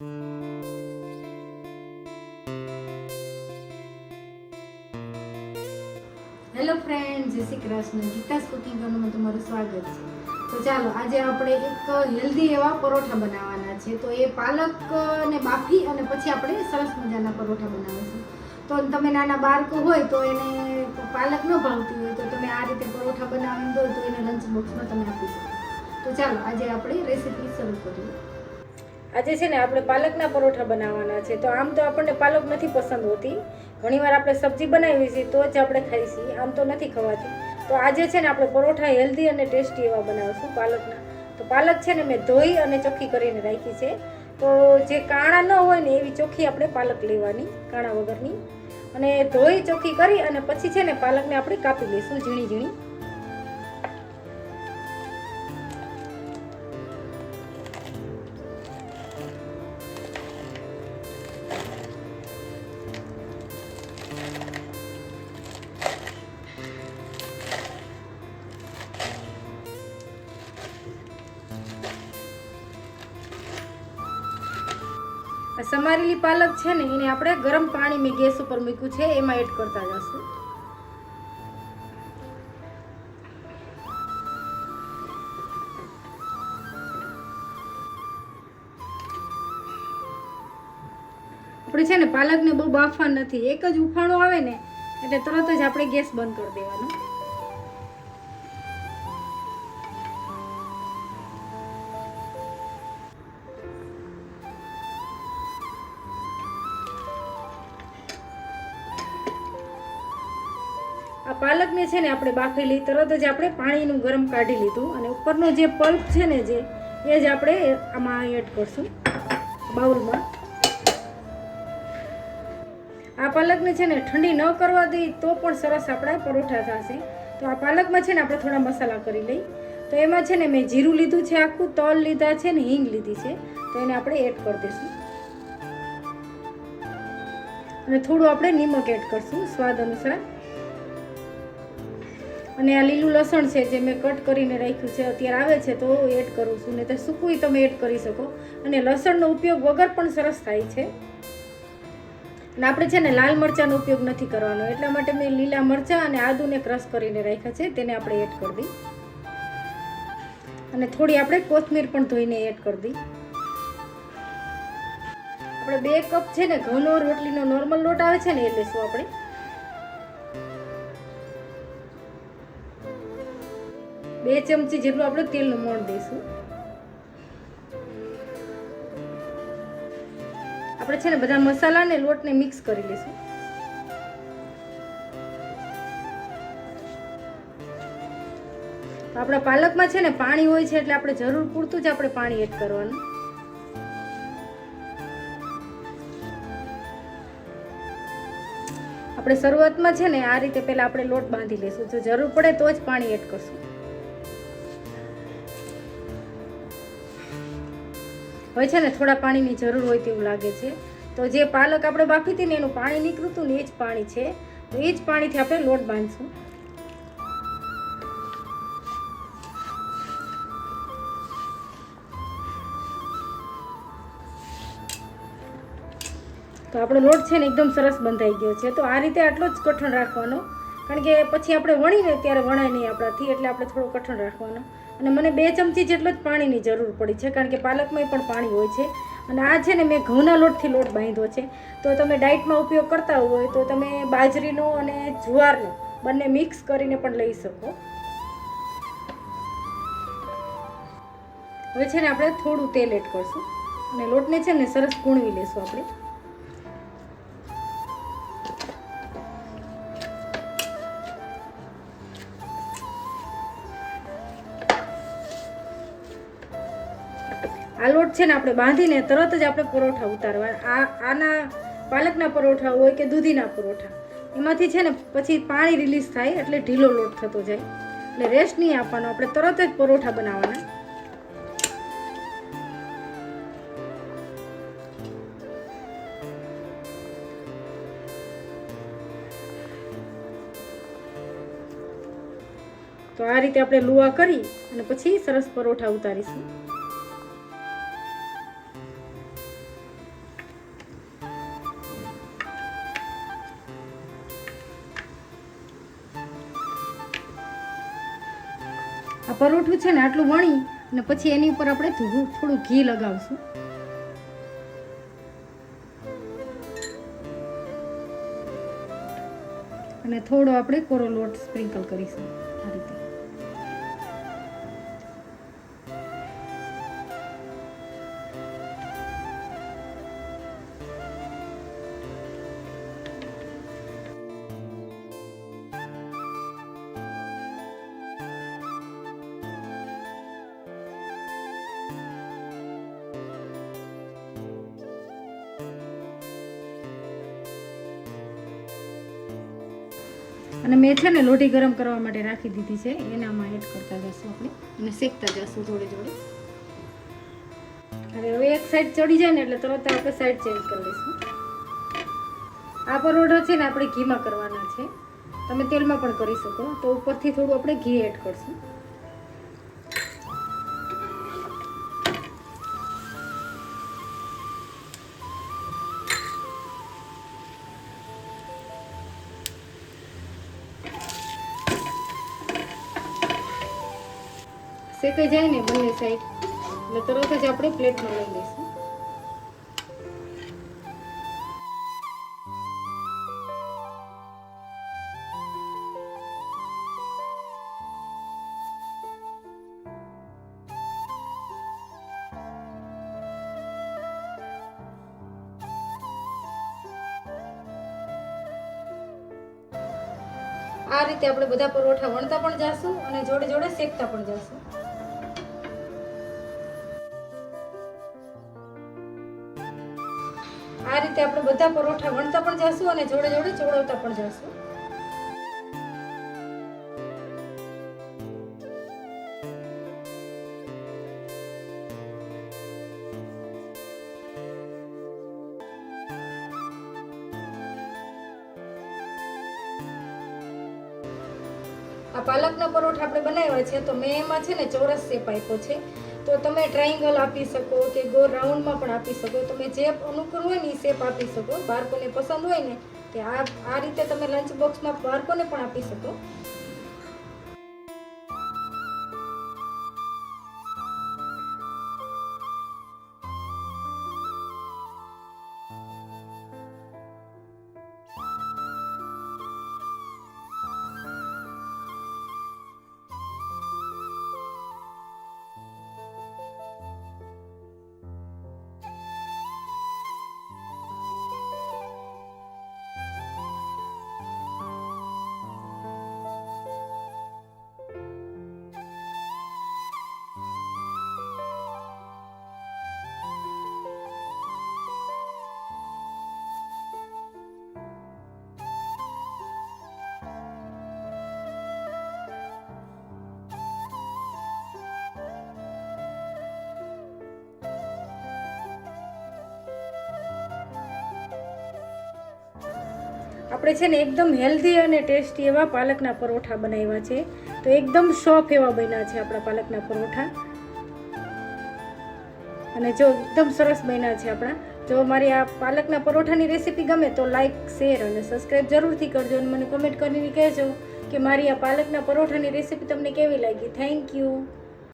Hello friend જય Shri Krishna. Geeta's cooking કરવાનું તમારું સ્વાગત છે. તો ચાલો, આજે આપણે એક હેલ્ધી એવા પરોઠા બનાવવાના છે. તો એ પાલકને બાફી અને પછી આપણે સરસ મજાના પરોઠા બનાવીશું. તો તમે નાના બાળકો હોય તો એને પાલક ન ભાવતી હોય તો તમે આ રીતે પરોઠા બનાવીને દો તો એને લંચ બોક્સમાં તમે આપી શકો. તો ચાલો, આજે આપણે રેસીપી શરૂ કરીએ. આજે છે ને આપણે પાલકના પરોઠા બનાવવાના છે. તો આમ તો આપણને પાલક નથી પસંદ હોતી. ઘણીવાર આપણે સબ્જી બનાવી છે તો જ આપણે ખાઈ છીએ. આમ તો નથી ખવાતી. તો આજે છે ને આપણે પરોઠા હેલ્ધી અને ટેસ્ટી એવા બનાવશું પાલકના. તો પાલક છે ને મેં ધોઈ અને ચોખ્ખી કરીને રાખી છે. તો જે કાણા ન હોય ને એવી ચોખ્ખી આપણે પાલક લેવાની, કાણા વગરની. અને ધોઈ ચોખ્ખી કરી અને પછી છે ને પાલકને આપણે કાપી લઈશું ઝીણી ઝીણી સમારેલી પાલક છે ને, એને આપણે ગરમ પાણી મેં ગેસ ઉપર મૂક્યું છે, એમાં એડ કરતા જશું. આપણે છે ને, પાલકને બહુ બાફવા નથી. એક જ ઉફાણો આવે ને, એટલે તરત જ આપણે ગેસ બંધ કરી દેવાનો. પાલકને છે ને આપણે બાફેલી તરત જ આપણે પાણીનું ગરમ કાઢી લીધું અને ઉપરનો જે પલ્પ છે ને જે, એ જ આપણે આમાં એડ કરશું બાઉલમાં. આ પાલકને છે ને ઠંડી ન કરવા દઈ તો પણ સરસ આપણા પરોઠા થશે. તો આ પાલકમાં છે ને આપણે થોડા મસાલા કરી લઈ. તો એમાં છે ને મેં જીરું લીધું છે આખું, તલ લીધા છે ને હિંગ લીધી છે. તો એને આપણે એડ કરી દઈશું. અને થોડું આપણે નિમક એડ કરશું સ્વાદ અનુસાર. અને આ લીલું લસણ છે જે મેં કટ કરીને રાખ્યું છે, અત્યારે આવે છે તો એડ કરું છું. ને તે સૂકું તમે એડ કરી શકો. અને લસણનો ઉપયોગ વગર પણ સરસ થાય છે. અને આપણે છે ને લાલ મરચાંનો ઉપયોગ નથી કરવાનો. એટલા માટે મેં લીલા મરચાં અને આદુને ક્રશ કરીને રાખ્યા છે. તેને આપણે એડ કરી દઈ અને થોડી આપણે કોથમીર પણ ધોઈને એડ કરી દઈ આપણે બે કપ છે ને ઘઉંનો રોટલીનો નોર્મલ લોટ આવે છે ને એ લેશું આપણે. બે ચમચી જેટલું આપણે તેલનું મોણ દઈશું. આપણે છે ને બધા મસાલા ને લોટને મિક્સ કરી લઈશું. આપણા પાલકમાં છે ને પાણી હોય છે એટલે આપણે જરૂર પૂરતું જ આપણે પાણી એડ કરવાનું. આપણે શરૂઆતમાં છે ને આ રીતે પહેલા આપણે લોટ બાંધી લઈશું. જો જરૂર પડે તો જ પાણી એડ કરશું. હોય છે ને થોડા પાણીની જરૂર હોય તેવું લાગે છે. તો જે પાલક આપણે બાફી હતી ને એનું પાણી નીકળ્યું હતું ને એ જ પાણી છે. તો એ જ પાણીથી આપણે લોટ બાંધશું. તો આપણો લોટ છે ને એકદમ સરસ બંધાઈ ગયો છે. તો આ રીતે આટલો જ કઠણ રાખવાનો. કારણ કે પછી આપણે વણીને ત્યારે વણાય નહીં આપણાથી, એટલે આપણે થોડો કઠણ રાખવાનો. અને મને બે ચમચી જેટલો જ પાણીની જરૂર પડી છે, કારણ કે પાલકમાં પણ પાણી હોય છે. અને આ છે ને મેં ઘઉંના લોટથી લોટ બાંધ્યો છે. તો તમે ડાયટમાં ઉપયોગ કરતા હોય તો તમે બાજરીનો અને જુવારનો બંને મિક્સ કરીને પણ લઈ શકો. હવે છે ને આપણે થોડું તેલ એડ કરશું. અને લોટને છે ને સરસ કૂણવી લેશું આપણે. આ લોટ છે ને આપણે બાંધીને તરત જ આપણે પરોઠા ઉતારવા આ આના પાલકના પરોઠા હોય કે દૂધીના પરોઠા. એમાંથી છે ને પછી પાણી રિલીઝ થાય એટલે ઢીલો લોટ થતો જાય. એટલે રેસ્ટ નહીં આપવાનો, આપણે તરત જ પરોઠા બનાવવાના. તો આ રીતે આપણે લુવા કરી અને પછી સરસ પરોઠા ઉતારીશું. પરોઠું છે ને આટલું વણી અને પછી એની ઉપર આપણે થોડું ઘી લગાવશું. અને થોડો આપણે કોરો લોટ સ્પ્રિંકલ કરીશું. અને મેં છે ને લોઢી ગરમ કરવા માટે રાખી દીધી છે એનામાં એડ કરતા જશું આપણે. અને શેકતા જશું જોડે જોડે. અને હવે એક સાઈડ ચડી જાય ને એટલે તરત આપણે સાઈડ ચેન્જ કરી લઈશું. આ પરોઢો છે ને આપણે ઘીમાં કરવાના છે. તમે તેલમાં પણ કરી શકો તો ઉપરથી થોડું આપણે ઘી એડ કરશું. શેકાઈ જાય ને બંને સાઈડ એટલે તરત જ આપણે પ્લેટમાં લઈ લઈશું. આ રીતે આપણે બધા પરોઠા વણતા પણ જાશું અને જોડે જોડે શેકતા પણ જાશું. આ રીતે આપણે બધા પરોઠા વણતા પણ જશું અને જોડે જોડે ચોળવતા પણ જશું. આ પાલકના પરોઠા આપણે બનાવ્યા છે, તો મેં એમાં છે ને ચોરસ શેપ આપ્યો છે. તો તમે ટ્રાયંગલ આપી શકો, કે ગોળ રાઉન્ડમાં પણ આપી શકો. તમે જે અનુકૂળ હોય ને એ શેપ આપી શકો. બાળકોને પસંદ હોય ને, કે આ આ રીતે તમે લંચ બોક્સમાં બાળકોને પણ આપી શકો. આપણે છે ને એકદમ હેલ્ધી અને ટેસ્ટી એવા પાલકના પરોઠા બનાવ્યા છે. તો એકદમ સોફ્ટ એવા બન્યા છે આપણા પાલકના પરોઠા. અને જો એકદમ સરસ બન્યા છે આપણા. જો મારી આ પાલકના પરોઠાની રેસીપી ગમે તો લાઈક શેર અને સબસ્ક્રાઈબ જરૂરથી કરજો અને મને કમેન્ટ કરીને કહેજો કે મારી આ પાલકના પરોઠાની રેસીપી તમને કેવી લાગી. Thank you